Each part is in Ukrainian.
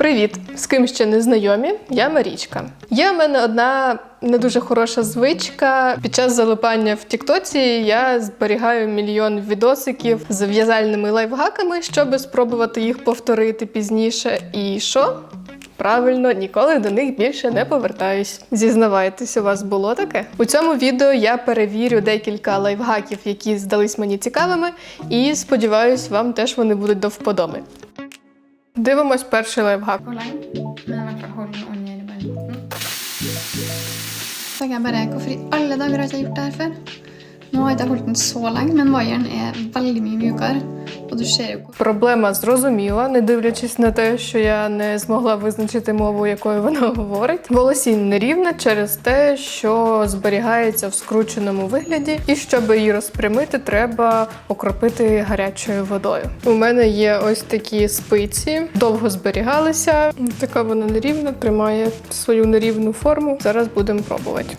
Привіт! З ким ще не знайомі? Я Марічка. Є в мене одна не дуже хороша звичка. Під час залипання в Тіктоці я зберігаю мільйон відосиків з в'язальними лайфхаками, щоб спробувати їх повторити пізніше. І що? Правильно, ніколи до них більше не повертаюсь. Зізнавайтесь, у вас було таке? У цьому відео я перевірю декілька лайфхаків, які здались мені цікавими, і сподіваюсь, вам теж вони будуть до вподоби. Дивимось перший лайфхак. Hvor lenge? Men i hvert fall hold den under bare mm. Så tenker jeg bare, hvorfor i alle dager har jeg ikke gjort det her før? Nå har jeg ikke holdt den så lenge, men vaieren er veldig mye mjukere. Ser Проблема зрозуміла, не дивлячись на те, що я не змогла визначити мову, якою вона говорить. Волосінь нерівна через те, що зберігається в скрученому вигляді, і щоб її розпрямити, треба окропити гарячою водою. У мене є ось такі спиці, довго зберігалися. Така вона нерівна, тримає свою нерівну форму. Зараз будемо пробувати.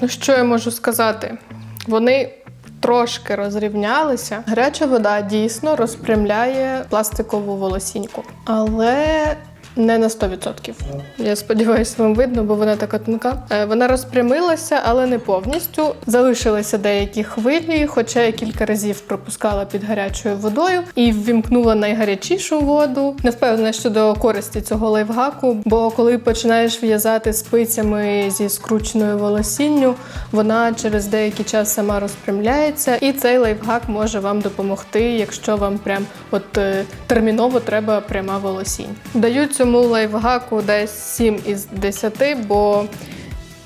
Ну що я можу сказати? Вони трошки розрівнялися. Гаряча вода дійсно розпрямляє пластикову волосіньку, але не на 100%. Я сподіваюся, вам видно, бо вона така тонка. Е, Вона розпрямилася, але не повністю. Залишилися деякі хвилі, хоча я кілька разів пропускала під гарячою водою і ввімкнула найгарячішу воду. Не впевнена щодо користі цього лайфхаку, бо коли починаєш в'язати спицями зі скрученою волосінню, вона через деякий час сама розпрямляється, і цей лайфхак може вам допомогти, якщо вам прям от е, терміново треба пряма волосінь. Даю цьому лайфхаку десь 7 із 10, бо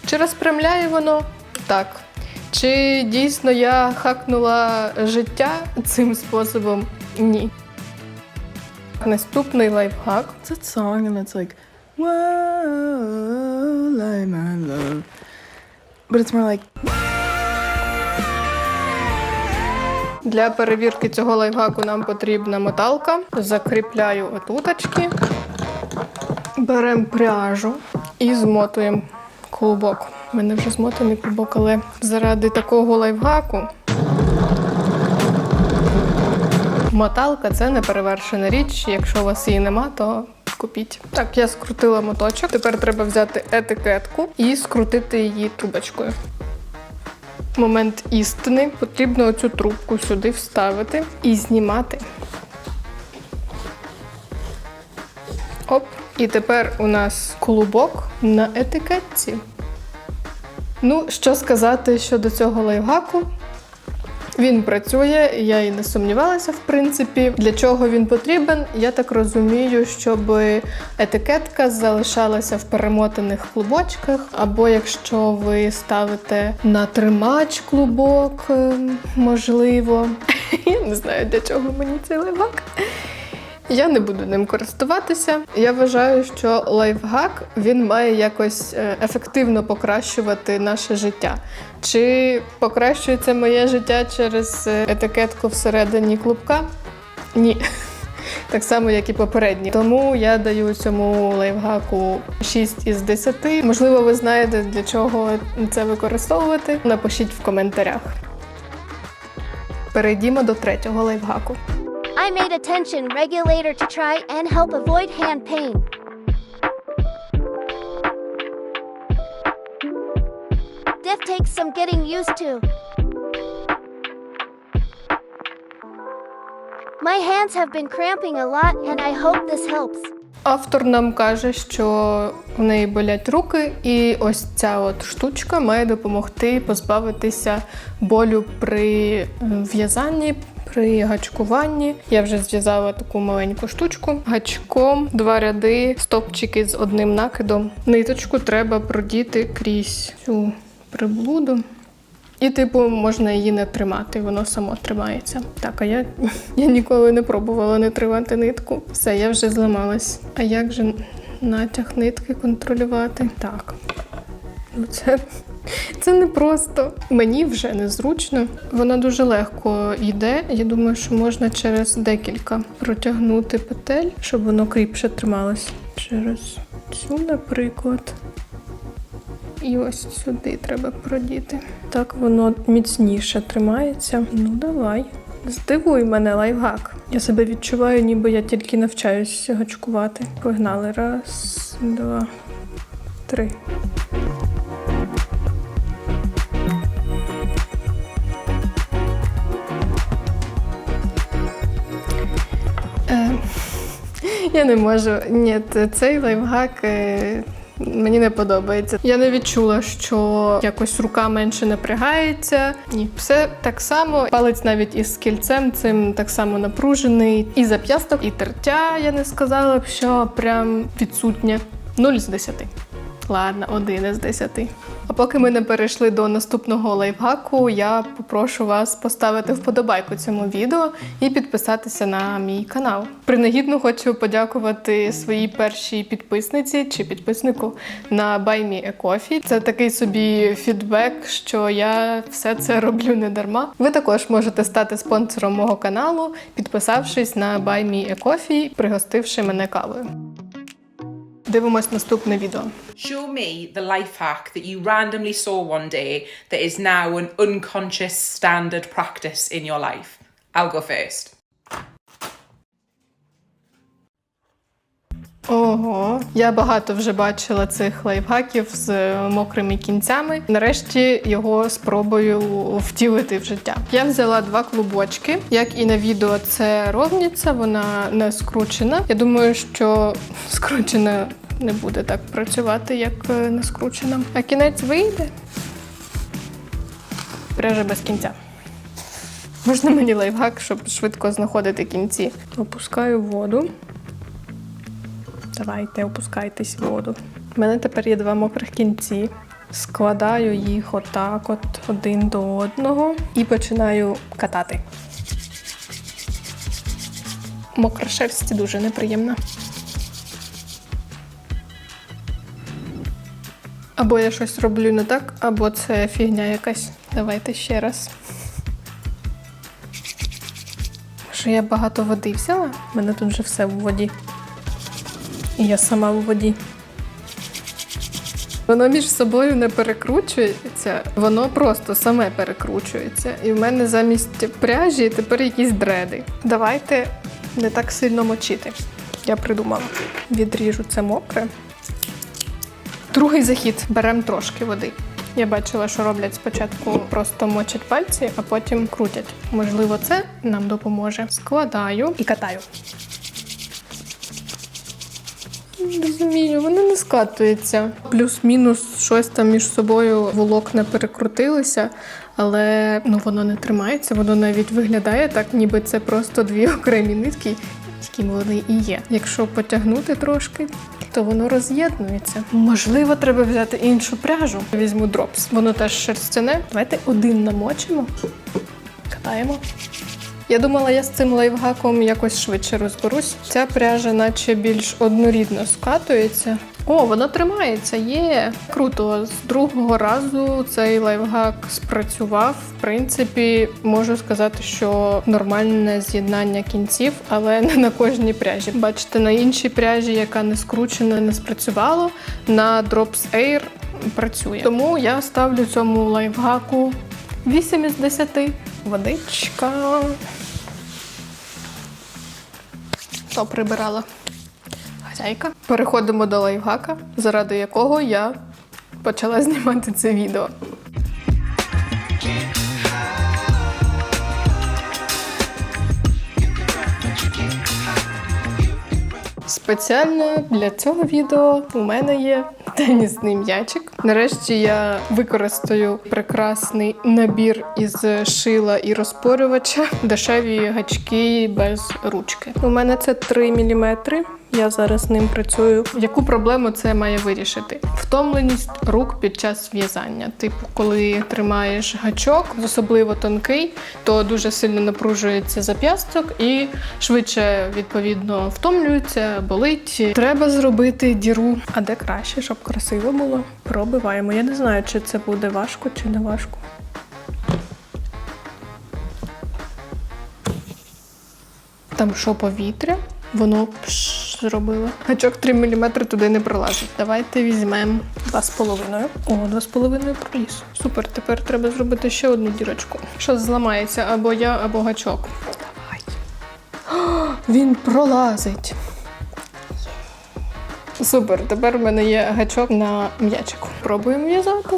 чи розпрямляє воно? Так. Чи дійсно я хакнула життя цим способом? Ні. Наступний лайфхак. That song and it's like, like my love. But it's more like, Для перевірки цього лайфхаку нам потрібна моталка. Закріпляю отуточки. Беремо пряжу і змотуємо клубок. У мене вже змотаний клубок, але заради такого лайфхаку. Моталка це неперевершена річ. Якщо у вас її нема, то купіть. Так, я скрутила моточок. Тепер треба взяти етикетку і скрутити її трубочкою. Момент істини. Потрібно оцю трубку сюди вставити і знімати. Оп. І тепер у нас клубок на етикетці. Ну, що сказати щодо цього лайфхаку? Він працює, я і не сумнівалася, в принципі. Для чого він потрібен? Я так розумію, щоб етикетка залишалася в перемотаних клубочках, або якщо ви ставите на тримач клубок, ем, можливо. Я не знаю, для чого мені цей лайфхак. Я не буду ним користуватися. Я вважаю, що лайфхак він має якось е, ефективно покращувати наше життя. Чи покращується моє життя через е, етикетку всередині клубка? Ні. Так само, як і попередні. Тому я даю цьому лайфхаку 6 із 10. Можливо, ви знаєте, для чого це використовувати. Напишіть в коментарях. Перейдімо до третього лайфхаку. I made a tension regulator to try and help avoid hand pain. This takes some getting used to. My hands have been cramping a lot and I hope this helps. Автор нам каже, що в неї болять руки, і ось ця от штучка має допомогти позбавитися болю при в'язанні. При гачкуванні я вже зв'язала таку маленьку штучку. Гачком два ряди, стопчики з одним накидом. Ниточку треба продіти крізь цю приблуду. І, типу, можна її не тримати, воно само тримається. Так, а я, я ніколи не пробувала не тримати нитку. Все, я вже зламалась. А як же натяг нитки контролювати? Так. Ну, це, це не просто. Мені вже незручно. Вона дуже легко йде. Я думаю, що можна через декілька протягнути петель, щоб воно кріпше трималось. Через цю, наприклад. І ось сюди треба продіти. Так воно міцніше тримається. Ну, давай. Здивуй мене лайфхак. Я себе відчуваю, ніби я тільки навчаюсь гачкувати. Погнали. Раз, два, три. Е, я не можу. Ні, цей лайфхак е, мені не подобається. Я не відчула, що якось рука менше напрягається. Ні, все так само. Палець навіть із кільцем цим так само напружений. І зап'ясток, і тертя я не сказала б, що прям відсутнє. 0 з 10. Ладно, один із десяти. А поки ми не перейшли до наступного лайфхаку, я попрошу вас поставити вподобайку цьому відео і підписатися на мій канал. Принагідно хочу подякувати своїй першій підписниці чи підписнику на a Coffee. Це такий собі фідбек, що я все це роблю не дарма. Ви також можете стати спонсором мого каналу, підписавшись на Buy Me пригостивши мене кавою. Дивимось наступне відео. Show me the life hack that you randomly saw one day that is now an unconscious standard practice in your life. I'll go first. Ого, я багато вже бачила цих лайфхаків з мокрими кінцями. Нарешті його спробую втілити в життя. Я взяла два клубочки. Як і на відео, це ровниця, вона не скручена. Я думаю, що скручена не буде так працювати, як не скручена. А кінець вийде. Пряжа без кінця. Можна мені лайфхак, щоб швидко знаходити кінці. Опускаю воду. Давайте, опускайтесь в воду. У мене тепер є два мокрих кінці. Складаю їх отак, от один до одного, і починаю катати. Мокра шерсть дуже неприємна. Або я щось роблю не так, або це фігня якась. Давайте ще раз. Може, я багато води взяла? У мене тут вже все в воді. І я сама в воді. Воно між собою не перекручується, воно просто саме перекручується. І в мене замість пряжі тепер якісь дреди. Давайте не так сильно мочити. Я придумала. Відріжу це мокре. Другий захід беремо трошки води. Я бачила, що роблять спочатку просто мочать пальці, а потім крутять. Можливо, це нам допоможе. Складаю і катаю. Розумію, вони не скатуються. Плюс-мінус щось там між собою волокна перекрутилися, але ну воно не тримається, воно навіть виглядає так, ніби це просто дві окремі нитки, якими вони і є. Якщо потягнути трошки, то воно роз'єднується. Можливо, треба взяти іншу пряжу. Візьму дропс. Воно теж шерстяне. Давайте один намочимо, катаємо. Я думала, я з цим лайфхаком якось швидше розберусь. Ця пряжа, наче більш однорідно скатується. О, вона тримається, є. Круто. З другого разу цей лайфхак спрацював. В принципі, можу сказати, що нормальне з'єднання кінців, але не на кожній пряжі. Бачите, на іншій пряжі, яка не скручена, не спрацювало. На Drops Air працює. Тому я ставлю цьому лайфхаку 8 із 10. Водичка. То прибирала хазяйка. Переходимо до лайфхака, заради якого я почала знімати це відео. Спеціально для цього відео у мене є тенісний м'ячик. Нарешті я використаю прекрасний набір із шила і розпорювача, дешеві гачки без ручки. У мене це 3 мм. Я зараз ним працюю. Яку проблему це має вирішити? Втомленість рук під час в'язання. Типу, коли тримаєш гачок, особливо тонкий, то дуже сильно напружується зап'ясток і швидше відповідно втомлюється, болить. Треба зробити діру. А де краще, щоб красиво було? Пробиваємо. Я не знаю, чи це буде важко, чи не важко. Там що повітря, воно пш, зробила. Гачок 3 мм туди не пролазить. Давайте візьмемо 2,5. О, 2,5 проліз. Супер, тепер треба зробити ще одну дірочку. Що зламається або я, або гачок. Давай. О, він пролазить. Супер, тепер в мене є гачок на м'ячику. Пробуємо в'язати.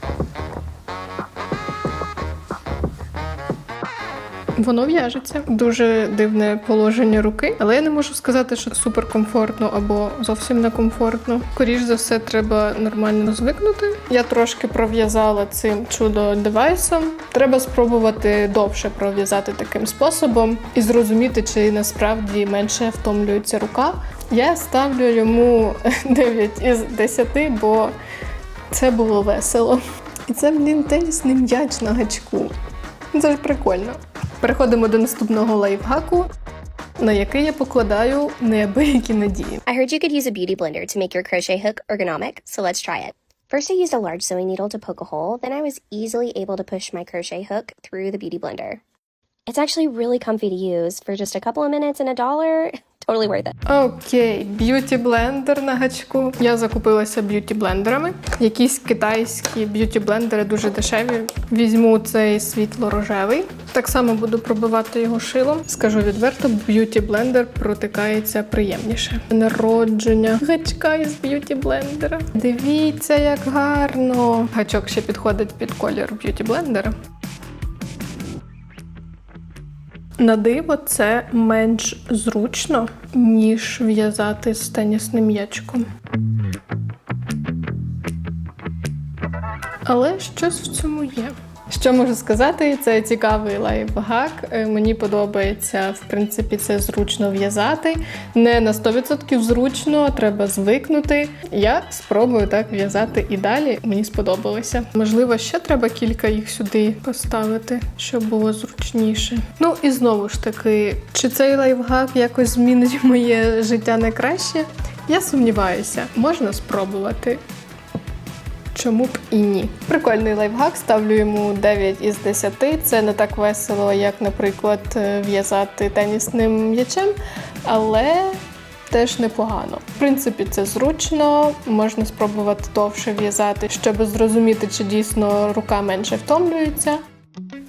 Воно в'яжеться. Дуже дивне положення руки, але я не можу сказати, що супер комфортно або зовсім некомфортно. Скоріш за все, треба нормально звикнути. Я трошки пров'язала цим чудо девайсом. Треба спробувати довше пров'язати таким способом і зрозуміти, чи насправді менше втомлюється рука. Я ставлю йому 9 із 10, бо це було весело. І це, блін, тенісний м'яч на гачку. Це ж прикольно. Переходимо до наступного лайфхаку, на який я покладаю неабиякі надії. I heard you could use a beauty blender to make your crochet hook ergonomic, so let's try it. First, I used a large sewing needle to poke a hole, then I was easily able to push my crochet hook through the beauty blender. It's actually really comfy to use for just a couple of minutes and a dollar. Totally worth it. Окей, б'юті блендер на гачку. Я закупилася б'юті блендерами. Якісь китайські б'юті блендери дуже дешеві. Візьму цей світло-рожевий. Так само буду пробивати його шилом. Скажу відверто, б'юті блендер протикається приємніше. Народження гачка із б'юті блендера. Дивіться, як гарно. Гачок ще підходить під колір б'юті блендера. На диво це менш зручно, ніж в'язати з тенісним м'ячиком. Але щось в цьому є. Що можу сказати, це цікавий лайфхак. Е, Мені подобається, в принципі, це зручно в'язати. Не на 100% зручно, треба звикнути. Я спробую так в'язати і далі. Мені сподобалося. Можливо, ще треба кілька їх сюди поставити, щоб було зручніше. Ну і знову ж таки, чи цей лайфхак якось змінить моє життя на краще? Я сумніваюся, можна спробувати. Чому б і ні? Прикольний лайфхак, ставлю йому 9 із 10. Це не так весело, як, наприклад, е, в'язати тенісним м'ячем, але теж непогано. В принципі, це зручно, можна спробувати довше в'язати, щоб зрозуміти, чи дійсно рука менше втомлюється.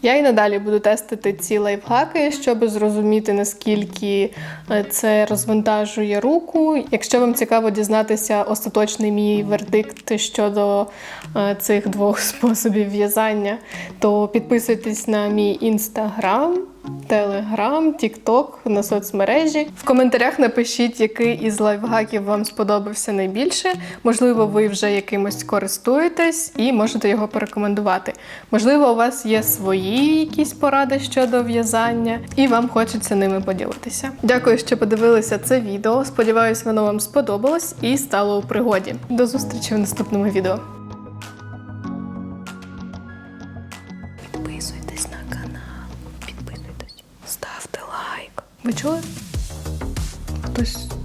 Я і надалі буду тестити ці лайфхаки, щоб зрозуміти, наскільки е, це розвантажує руку. Якщо вам цікаво дізнатися остаточний мій вердикт щодо е, цих двох способів в'язання, то підписуйтесь на мій інстаграм. Телеграм, Тікток на соцмережі. В коментарях напишіть, який із лайфхаків вам сподобався найбільше. Можливо, ви вже якимось користуєтесь і можете його порекомендувати. Можливо, у вас є свої якісь поради щодо в'язання, і вам хочеться ними поділитися. Дякую, що подивилися це відео. Сподіваюсь, воно вам сподобалось і стало у пригоді. До зустрічі в наступному відео. Ви чули? Хтось.